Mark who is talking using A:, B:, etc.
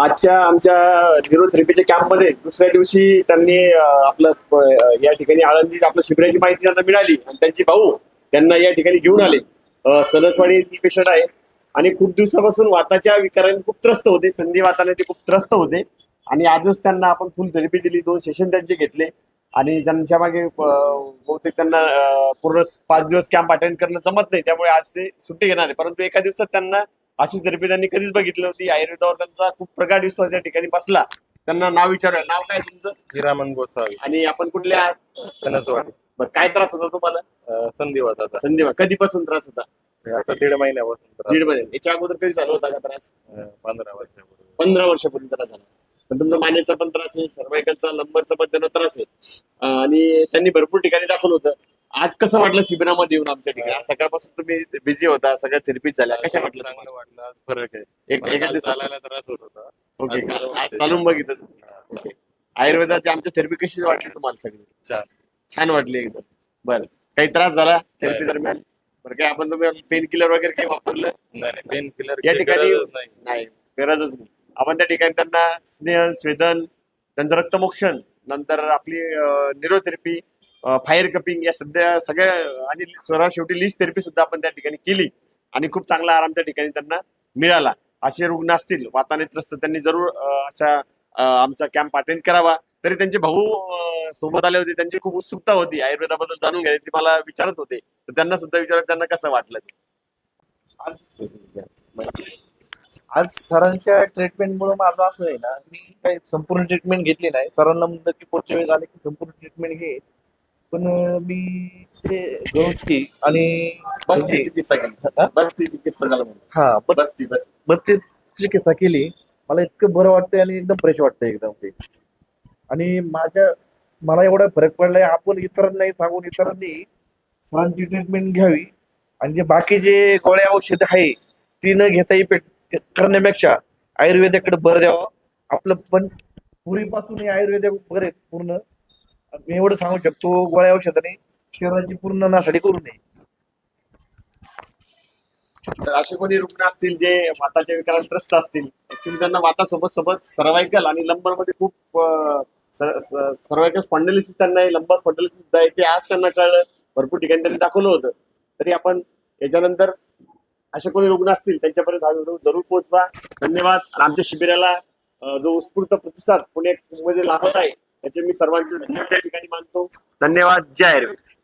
A: आजच्या आमच्या न्यूरोथेरपीच्या कॅम्पमध्ये दुसऱ्या दिवशी त्यांनी आपलं या ठिकाणी आळंदी आपलं शिबिराची माहिती त्यांना मिळाली आणि त्यांचे भाऊ त्यांना या ठिकाणी घेऊन आले. अं, पेशंट आहे. आणि खूप दिवसापासून वाताच्या विकाराने खूप त्रस्त होते. संधी वाताने ते खूप त्रस्त होते. आणि आजच त्यांना आपण फुल थेरपी दिली. दोन सेशन त्यांचे घेतले. आणि त्यांच्या मागे बहुतेक त्यांना पूर्ण पाच दिवस कॅम्प अटेंड करणं जमत नाही. त्यामुळे आज ते सुट्टी घेणार आहे. परंतु एका दिवसात त्यांना अशी थेरपी त्यांनी कधीच बघितली होती आयुर्वेदावर त्यांचा खूप प्रगाढ विश्वास या ठिकाणी बसला. त्यांना नाव विचारूया. नाव काय तुमचं?
B: हिरामन गोसावी.
A: आणि आपण कुठले आहात?
B: सणसवाडी
A: बरं काय त्रास होता तुम्हाला?
B: अं, संधिवात आता
A: संधी कधीपासून त्रास होता?
B: आता दीड महिन्यापासून त्रास.
A: दीड महिने. याच्या अगोदर कधी झाला होता का त्रास?
B: अं, पंधरा वर्षापूर्वी.
A: पंधरा वर्षापूर्वी त्रास झाला. पण तुमचा मानेचा पण त्रास आहे. सर्वायकलचा लंबरचा पण त्यांना त्रास आहे. अं, आणि त्यांनी भरपूर ठिकाणी दाखवलं होतं. आज कसं वाटलं शिबिरामध्ये येऊन आमच्या ठिकाणी? आज सकाळपासून तुम्ही बिझी होता सगळ्या थेरपीत झाल्या. कशा वाटलं
B: चांगलं
A: तुम्हाला?
B: वाटलं. आज फरक आहे.
A: एक
B: चालायला त्रास होत होता.
A: ओके
B: आज बरं
A: आज
B: वाटतंय.
A: चालून बघितलं. ओके. आयुर्वेदाची आमच्या थेरपी कशी वाटली तुम्हाला सगळी?
B: छान
A: छान वाटली एकदम. बरं. काही त्रास झाला थेरपी. दरम्यान? बरं काय आपण तुम्ही पेन किलर वगैरे काही वापरलं?
B: नाही पेन किलर
A: या ठिकाणी
B: नाही.
A: नाही गरजच नाही. आपण त्या ठिकाणी त्यांना स्नेहन स्वेदन त्यांचं रक्तमोक्षण नंतर आपली निरोथेरपी फायर कपिंग या सध्या सगळ्या आणि सर्वात शेवटी लिस्ट थेरपी सुद्धा आपण त्या ठिकाणी केली. आणि खूप चांगला आराम त्या ठिकाणी त्यांना मिळाला. असे रुग्ण असतील वाताने त्रस्त त्यांनी जरूर अशा आमचा कॅम्प अटेंड करावा. तरी त्यांचे भाऊ सोबत आले होते त्यांची खूप उत्सुकता होती. आयुर्वेदाबद्दल जाणून घ्यायची ते मला विचारत होते. तर त्यांना सुद्धा विचारत त्यांना कसं वाटलं
C: आज सरांच्या ट्रीटमेंटमुळे माझं असं आहे ना मी काही संपूर्ण ट्रीटमेंट घेतली नाही. सरांना म्हणलं की पुढच्या वेळेस आले की संपूर्ण ट्रीटमेंट घे. पण मी ते गवती आणि
A: केली.
C: हा?
A: झाला.
C: हा
A: बस्ती बस्ती.
C: चिकित्सा केली. मला इतकं बरं वाटतंय आणि एकदम फ्रेश वाटतंय एकदम ते. आणि माझ्या मला एवढा फरक पडलाय. आपण इतरांनाही सांगून इतरांनी सरांची ट्रीटमेंट घ्यावी. आणि जे बाकी जे गोळ्या औषध आहे ती न घेता इफेक्ट करण्यापेक्षा आयुर्वेदाकडे भर द्यावं. आपलं पण पूर्वीपासून हे आयुर्वेद बरे पूर्ण. मी एवढं सांगू शकतो गोळ्या औषधाने शरीराची पूर्ण नासाठी करू नये.
A: तर असे कोणी रुग्ण असतील जे वाताच्या विकारात त्रस्त असतील ऍक्च्युली त्यांना वातासोबत सोबत सर्वायकल आणि लंबरमध्ये खूप सर्वायकल स्पॉन्डलिसिस त्यांना आहे लंबर स्पॉन्डलिसिस सुद्धा आहे ते आज त्यांना कळलं भरपूर ठिकाणी त्यांनी दाखवलं होतं. तरी आपण याच्यानंतर असे कोणी रुग्ण असतील त्यांच्यापर्यंत हा व्हिडिओ जरूर पोहोचवा. धन्यवाद. आमच्या शिबिराला जो उत्स्फूर्त प्रतिसाद पुणे मध्ये लाभत आहे त्याचे मी सर्वांचे धन्यवाद त्या ठिकाणी मानतो. धन्यवाद. जय आयुर्वेद